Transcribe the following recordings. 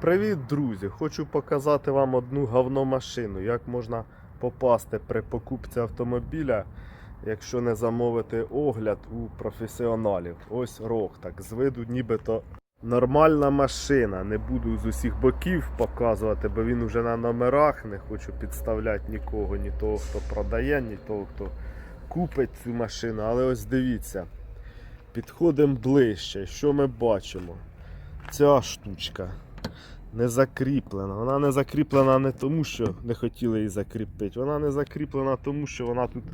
Привіт, друзі! Хочу показати вам одну говномашину, як можна попасти при покупці автомобіля, якщо не замовити огляд у професіоналів. Ось рог, так з виду нібито нормальна машина. Не буду з усіх боків показувати, бо він вже на номерах. Не хочу підставляти нікого, ні того, хто продає, ні того, хто купить цю машину. Але ось дивіться, підходимо ближче. Що ми бачимо? Ця штучка не закріплена. Вона не закріплена не тому, що не хотіли її закріпити. Вона не закріплена тому, що вона тут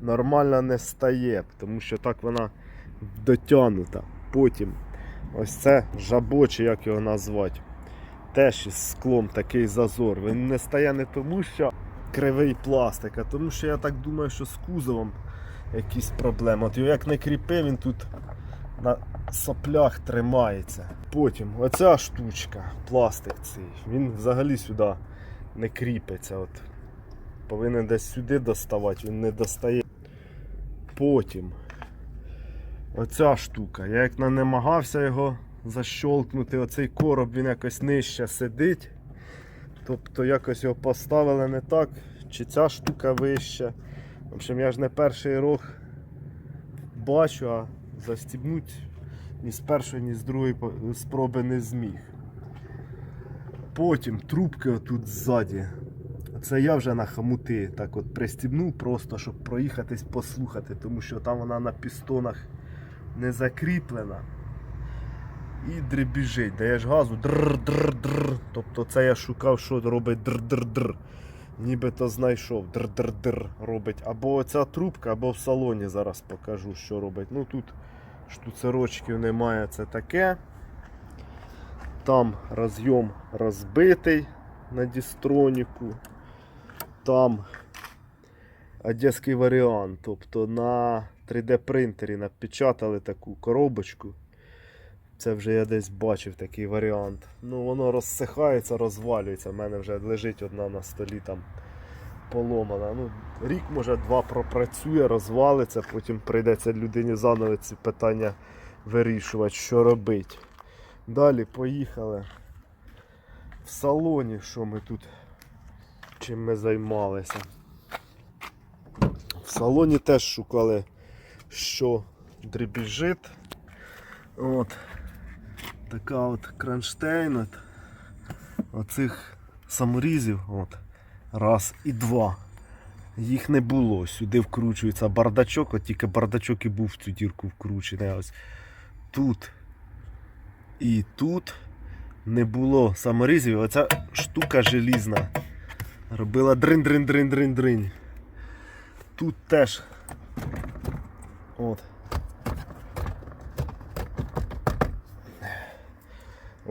нормально не стає, тому що так вона дотягнута. Потім ось це жабоче, як його назвати. Теж із склом такий зазор. Він не стає не тому, що кривий пластик, а тому що я так думаю, що з кузовом якісь проблеми. От його як не кріпи, він тут на соплях тримається. Потім оця штучка, пластик цей, він взагалі сюди не кріпиться. От. Повинен десь сюди доставати, він не достає. Потім оця штука. Я як намагався його защолкнути, оцей короб він якось нижче сидить. Тобто якось його поставили не так, чи ця штука вища. В общем, я ж не перший рог бачу, а застібнуть ні з першої, ні з другої спроби не зміг. Потім трубки отут ззаді. Це я вже на хамути так от пристібнув просто, щоб проїхатись послухати, тому що там вона на пістонах не закріплена. І дребіжить, даєш газу др-др-др. Тобто це я шукав, що робить др-др-др. Нібито знайшов др-др-др робить. Або оця трубка, або в салоні зараз покажу, що робить. Ну тут штуцерочків немає, це таке. Там розйом розбитий на дістроніку. Там одеський варіант. Тобто на 3D принтері напечатали таку коробочку. Це вже я десь бачив такий варіант. Ну воно розсихається, розвалюється. У мене вже лежить одна на столі там поломана. Ну, рік, може, два пропрацює, розвалиться, потім прийдеться людині заново ці питання вирішувати, що робити. Далі поїхали в салоні, що ми тут, чим ми займалися. В салоні теж шукали, що дребіжить. От. Така от кронштейн. От. Оцих саморізів. От. Раз і два. Їх не було. Сюди вкручується бардачок, от тільки бардачок і був в цю дірку вкручений. Ось тут і тут не було саморізів. Оця штука желізна. Робила дрин-дрин-дрин-дрин-дрин. Тут теж. От.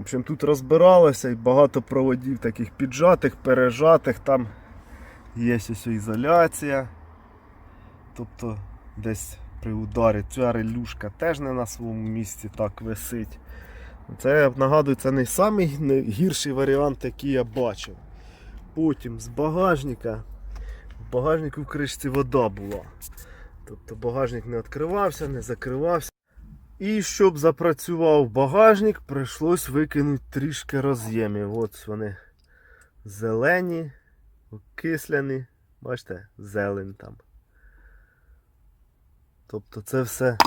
Общем, тут розбиралося і багато проводів таких піджатих, пережатих, там є ось ізоляція. Тобто десь при ударі ця релюшка теж не на своєму місці так висить. Це, нагадую, це не найгірший варіант, який я бачив. Потім з багажника. В багажнику в кришці вода була. Тобто багажник не відкривався, не закривався. І щоб запрацював багажник, прийшлось викинути трішки роз'ємів. От вони зелені, окисляні. Бачите, зелень там. Тобто це все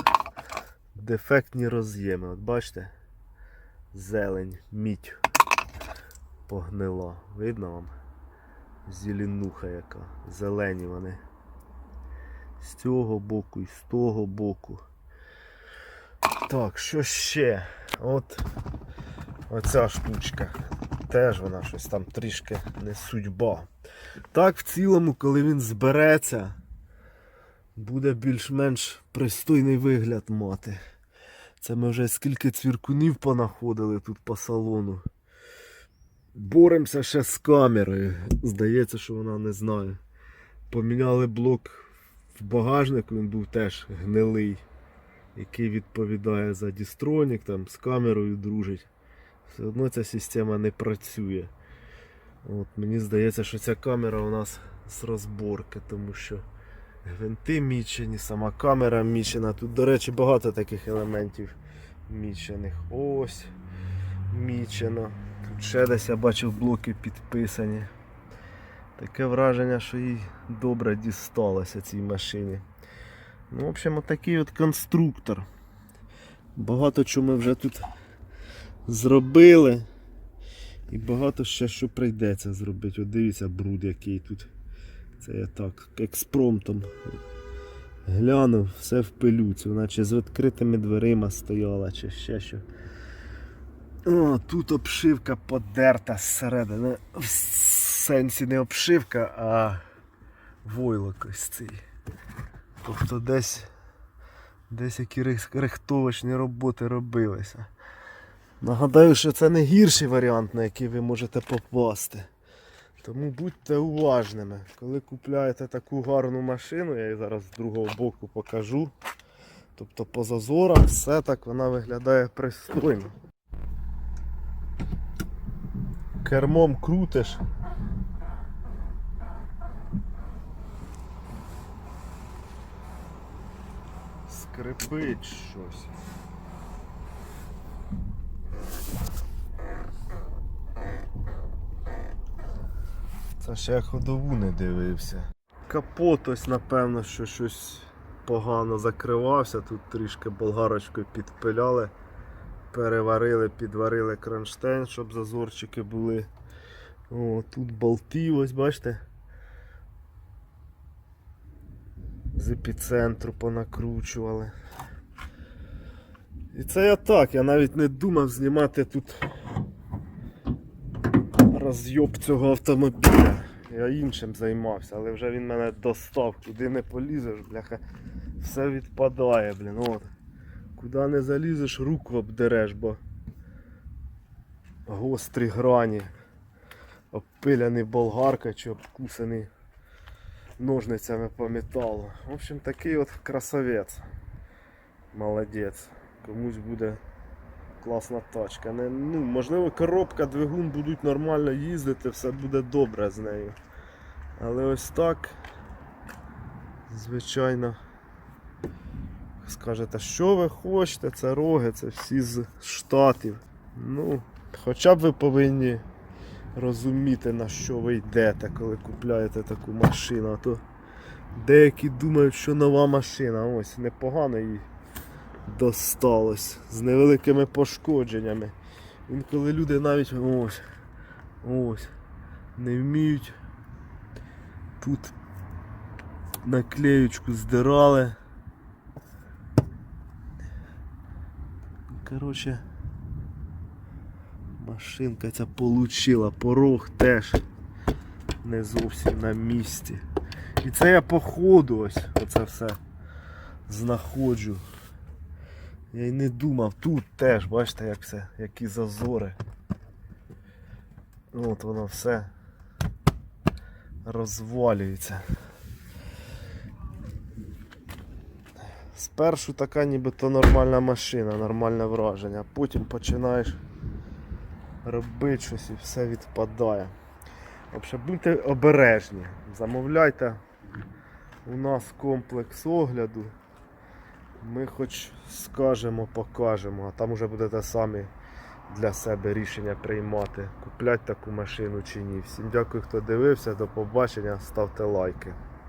дефектні роз'єми. От бачите? Зелень, мідь погнила. Видно вам? Зеленуха яка. Зелені вони. З цього боку і з того боку. Так, що ще? От оця штучка. Теж вона щось там трішки не судьба. Так, в цілому, коли він збереться, буде більш-менш пристойний вигляд мати. Це ми вже скільки цвіркунів понаходили тут по салону. Боремося ще з камерою. Здається, що вона не знає. Поміняли блок в багажнику, він був теж гнилий який відповідає за дістронік, там з камерою дружить. Все одно ця система не працює. От, Мені здається, що ця камера у нас з розборки, тому що гвинти мічені, сама камера мічена. Тут, до речі, багато таких елементів мічених. Ось мічено. Тут ще десь я бачив блоки підписані. Таке враження, що їй добре дісталося цій машині. Ну, в общем, отакий от конструктор. Багато чого ми вже тут зробили. І багато ще що прийдеться зробити. От дивіться бруд який тут. Це я так експромтом глянув, все в пилюці, наче з відкритими дверима стояла чи ще що. О, тут обшивка подерта зсередини. В сенсі не обшивка, а войлок ось цей. Тобто десь, десь які рих- рихтовочні роботи робилися. Нагадаю, що це не гірший варіант, на який ви можете попасти. Тому будьте уважними, коли купляєте таку гарну машину, я її зараз з другого боку покажу. Тобто по зазорам все так вона виглядає пристойно. Кермом крутиш. Скрипить щось. Це ще я ходову не дивився. Капот ось, напевно, що щось погано закривався. Тут трішки болгарочкою підпиляли, переварили, підварили кронштейн, щоб зазорчики були. О, тут болти, ось бачите. З епіцентру понакручували. І це я так, я навіть не думав знімати тут розйоб цього автомобіля. Я іншим займався, але вже він мене достав, куди не полізеш, бляха, все відпадає, блін. От. Куди не залізеш, руку обдереш, бо гострі грані, обпиляний болгарка чи обкусаний ножницями по металу. В общем, такий от красавець. Молодець. Комусь буде класна тачка. Не, ну, можливо, коробка, двигун будуть нормально їздити, все буде добре з нею. Але ось так, звичайно, скажете, що ви хочете, це роги, це всі з штатів. Ну, хоча б ви повинні розуміти, на що ви йдете, коли купляєте таку машину. То деякі думають, що нова машина. Ось непогано їй досталось з невеликими пошкодженнями. Інколи люди навіть ось, ось, не вміють. Тут наклеючку здирали. Коротше, машинка ця получила, порог теж не зовсім на місці. І це я по ходу ось оце все знаходжу. Я й не думав, тут теж, бачите, як все, які зазори. От воно все розвалюється. Спершу така нібито нормальна машина, нормальне враження, потім починаєш робити щось і все відпадає. В общем, будьте обережні, замовляйте у нас комплекс огляду. Ми хоч скажемо, покажемо, а там уже будете самі для себе рішення приймати, купляти таку машину чи ні. Всім дякую, хто дивився, до побачення, ставте лайки.